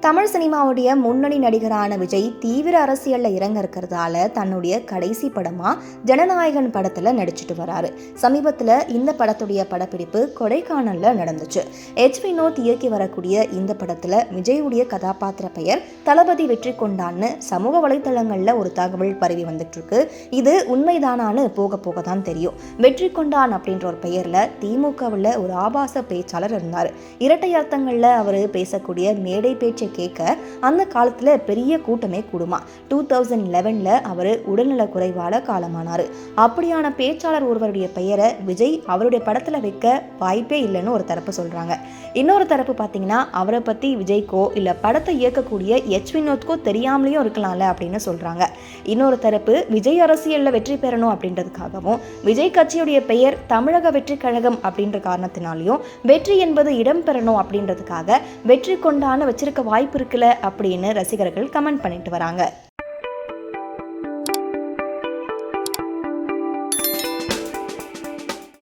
தமிழ் சினிமாவுடைய முன்னணி நடிகரான விஜய் தீவிர அரசியலில் இறங்க இருக்கிறதால தன்னுடைய கடைசி படமா ஜனநாயகன் படத்துல நடிச்சிட்டு வராரு. சமீபத்துல இந்த படத்துடைய படப்பிடிப்பு கொடைக்கானல்ல நடந்துச்சு. எச் வினோத் இயக்கி வரக்கூடிய இந்த படத்துல விஜயுடைய கதாபாத்திர பெயர் தளபதி வெற்றி கொண்டான்னு சமூக வலைத்தளங்கள்ல ஒரு தகவல் பரவி வந்துட்டு இருக்கு இது உண்மைதானான்னு போக போக தான் தெரியும். வெற்றி கொண்டான் அப்படின்ற ஒரு பெயர்ல திமுகவில் ஒரு ஆபாச பேச்சாளர் இருந்தார். இரட்டை அர்த்தங்கள்ல அவர் பேசக்கூடிய மேடை பேச்சை கேட்க அந்த காலத்தில் பெரிய கூட்டமே கூடுமா. டூ தௌசண்ட் லெவனில் அவர் உடல்நல குறைவால காலமானார். அப்படியான பேச்சாளர் ஒருவருடைய பெயரை விஜய் அவருடைய படத்தில் வைக்க வாய்ப்பே இல்லைன்னு ஒரு தரப்பு சொல்கிறாங்க இன்னொரு தரப்பு பார்த்தீங்கன்னா அவரை பற்றி விஜய்க்கோ இல்லை படத்தை இயக்கக்கூடிய எச் வினோத்கோ தெரியாமலேயும் இருக்கலாம்ல அப்படின்னு சொல்கிறாங்க இன்னொரு தரப்பு விஜய் அரசியலில் வெற்றி பெறணும் அப்படின்றதுக்காகவும் விஜய் கட்சியுடைய பெயர் தமிழக வெற்றி கழகம் அப்படின்ற காரணத்தினாலையும் வெற்றி என்பது இடம் பெறணும் அப்படின்றதுக்காக வெற்றி கொண்டான வச்சிருக்க வாய்ப்பு வாய்ப்பு இருக்குல்ல அப்படின்னு ரசிகர்கள் கமெண்ட் பண்ணிட்டு வராங்க.